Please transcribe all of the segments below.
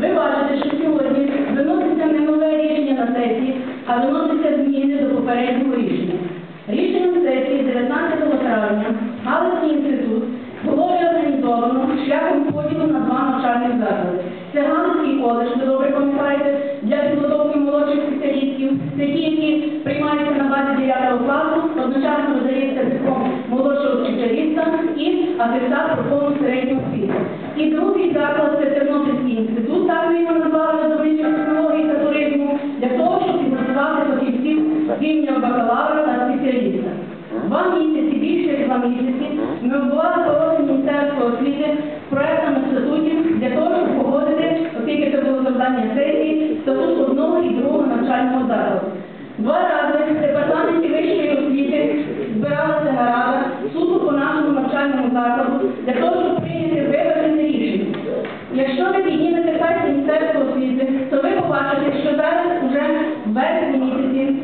Ви бачите, що сьогодні виноситься не нове рішення на сесії, а виносяться зміни до попереднього рішення. Рішенням сесії 19 травня Галицький інститут було реорганізовано шляхом поділу на два навчальних заклади. Це Галицький коледж, ви добре пам'ятаєте, для підготовки молодших спеціалістів, це ті, які приймаються на базі 9 класу, одночасно видається диплом молодшого спеціаліста і атестат про повну середню освіту. І другий заклад це Тернопільський рівня бакалавра та спеціаліста. Два місяці, більше як два місяці, ми були пороги Міністерства освіти проектами статутів для того, щоб погодити, оскільки це було завдання сесії, статут одного і другого навчального закладу. Два рази в департаменті вищої освіти збиралася нарада суду по нашому навчальному закладу для того, щоб прийняти виважене рішення. Якщо ви піднімете сайт Міністерства освіти, то ви побачите, що зараз уже в березні місяці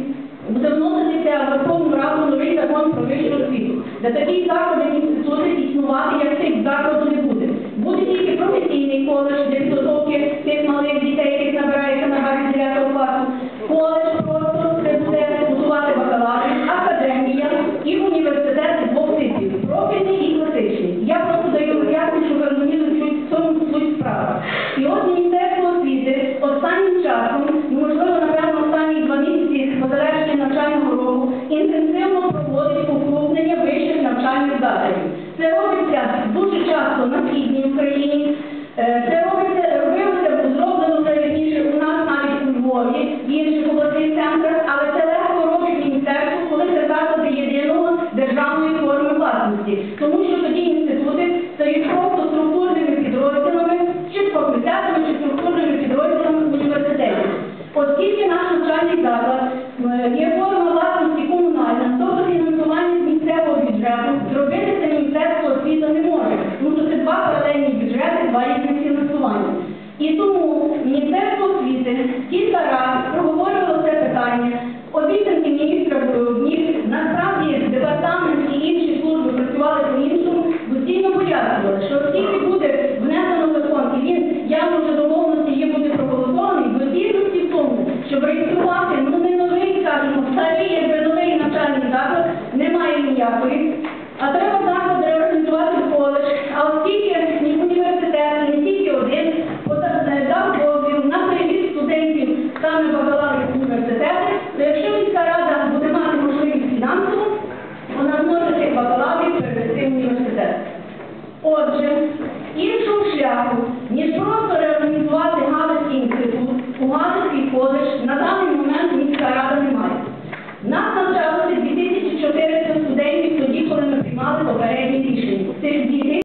буде вноситися в Верховну Раду новий закон про вищу освіту, де такі заклади інститути існувати як тих закладу не буде. Буде тільки професійний коледж для підготовки тих малих дітей, яких набирається на базі 9 класу. Коледж просто це буде готувати бакалаврів, академія і університет двох типів профільний і класичний. Я просто даю роз'яснення, щоб ви розуміли в цьому суть справи. І от Міністерство освіти останнім часом, можливо, напевно, останні два місяці по завершенні навчального року, інтенсивно проводить укрупнення вищих навчальних закладів. Це робиться часто на східній Україні. Е, Це робиться, робилося, зроблено вже раніше у нас навіть у Львові, в інших обласних центрах, але це легко робить міністерство, коли це заклади єдиного державної форми власності. Тому що тоді бюджети, фінансування. І тому Міністерство освіти кілька разів проговорювало це питання. Обіцянки міністра були насправді департамент і інші служби працювали по-іншому, постійно пояснювали, що оскільки буде внесено закон, і він явно вже домовленості є буде проголосований, доцільності в тому, щоб реєструвати, ну не новий, скажімо, старий, якби новий навчальний заклад, немає ніякої.